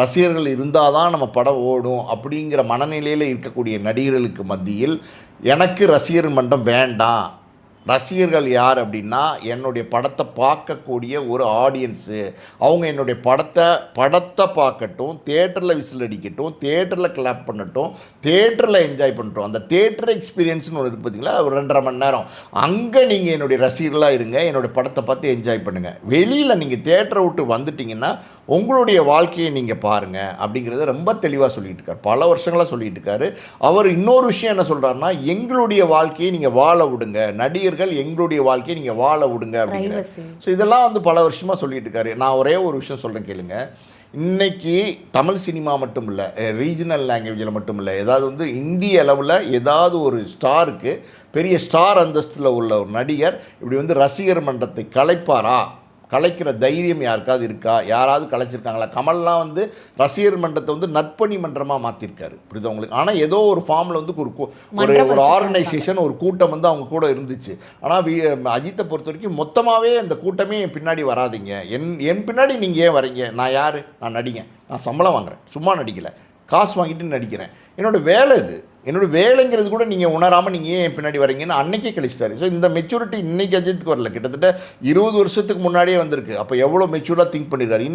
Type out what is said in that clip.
ரசிகர்கள் இருந்தால் தான் நம்ம படம் ஓடும் அப்படிங்கிற மனநிலையில் இருக்கக்கூடிய நடிகர்களுக்கு மத்தியில் எனக்கு ரசிகர் மன்றம் வேண்டாம். ரசிகர்கள் யார் அப்படின்னா என்னுடைய படத்தை பார்க்கக்கூடிய ஒரு ஆடியன்ஸு அவங்க என்னுடைய படத்தை படத்தை பார்க்கட்டும் தேட்டரில் விசில் அடிக்கட்டும் தேட்டரில் கிளாப் பண்ணட்டும் தேட்டரில் என்ஜாய் பண்ணட்டும். அந்த தேட்டர் எக்ஸ்பீரியன்ஸ்னு ஒன்று இருக்குது பார்த்தீங்களா ஒரு ரெண்டரை மணி நேரம். அங்கே நீங்கள் என்னுடைய ரசிகர்களாக இருங்க என்னுடைய படத்தை பார்த்து என்ஜாய் பண்ணுங்கள் வெளியில் நீங்கள் தேட்டரை விட்டு வந்துட்டிங்கன்னா உங்களுடைய வாழ்க்கையை நீங்கள் பாருங்கள் அப்படிங்கிறத ரொம்ப தெளிவாக சொல்லிட்டு இருக்கார். பல வருஷங்களாக சொல்லிட்டு இருக்காரு. அவர் இன்னொரு விஷயம் என்ன சொல்கிறாருன்னா எங்களுடைய வாழ்க்கையை நீங்கள் வாழ விடுங்க. நடிகர்கள் எங்களுடைய வாழ்க்கையை நீங்கள் வாழ விடுங்க அப்படிங்கிற. ஸோ இதெல்லாம் வந்து பல வருஷமாக சொல்லிட்டு இருக்காரு. நான் ஒரே ஒரு விஷயம் சொல்கிறேன் கேளுங்க. இன்னைக்கு தமிழ் சினிமா மட்டும் இல்லை ரீஜனல் லாங்குவேஜில் மட்டும் இல்லை ஏதாவது வந்து இந்திய அளவில் ஏதாவது ஒரு ஸ்டாருக்கு பெரிய ஸ்டார் அந்தஸ்தில் உள்ள ஒரு நடிகர் இப்படி வந்து ரசிகர் மன்றத்தை கலைப்பாரா? கலைக்கிற தைரியம் யாருக்காவது இருக்கா? யாராவது கலைச்சிருக்காங்களா? கமல்லாம் வந்து ரசிகர் மன்றத்தை வந்து நற்பணி மன்றமாக மாற்றிருக்காரு புரியுதா உங்களுக்கு? ஆனால் ஏதோ ஒரு ஃபார்மில் வந்து ஒரு ஒரு ஒரு. ஆர்கனைசேஷன் ஒரு கூட்டம் வந்து அவங்க கூட இருந்துச்சு. ஆனால் வி அஜித்தை பொறுத்த வரைக்கும் மொத்தமாகவே அந்த கூட்டமே என் பின்னாடி வராதீங்க. என் என் பின்னாடி நீங்கள் ஏன் வரீங்க? நான் யார்? நான் நடிகன். நான் சம்பளம் வாங்குறேன். சும்மா நடிக்கலை. காசு வாங்கிட்டு நடிக்கிறேன். என்னோட வேலை இது. என்னோட வேலைங்கிறது கூட நீங்கள் உணராமல் நீங்கள் ஏன் பின்னாடி வரீங்கன்னு அன்னைக்கே கழிச்சிட்டாரு. ஸோ இந்த மெச்சூரிட்டி இன்றைக்கி அஜித்துக்கு வரல கிட்டத்தட்ட இருபது வருஷத்துக்கு முன்னாடியே வந்திருக்கு. அப்போ எவ்வளோ மெச்சூராக திங்க் பண்ணியிருக்காரு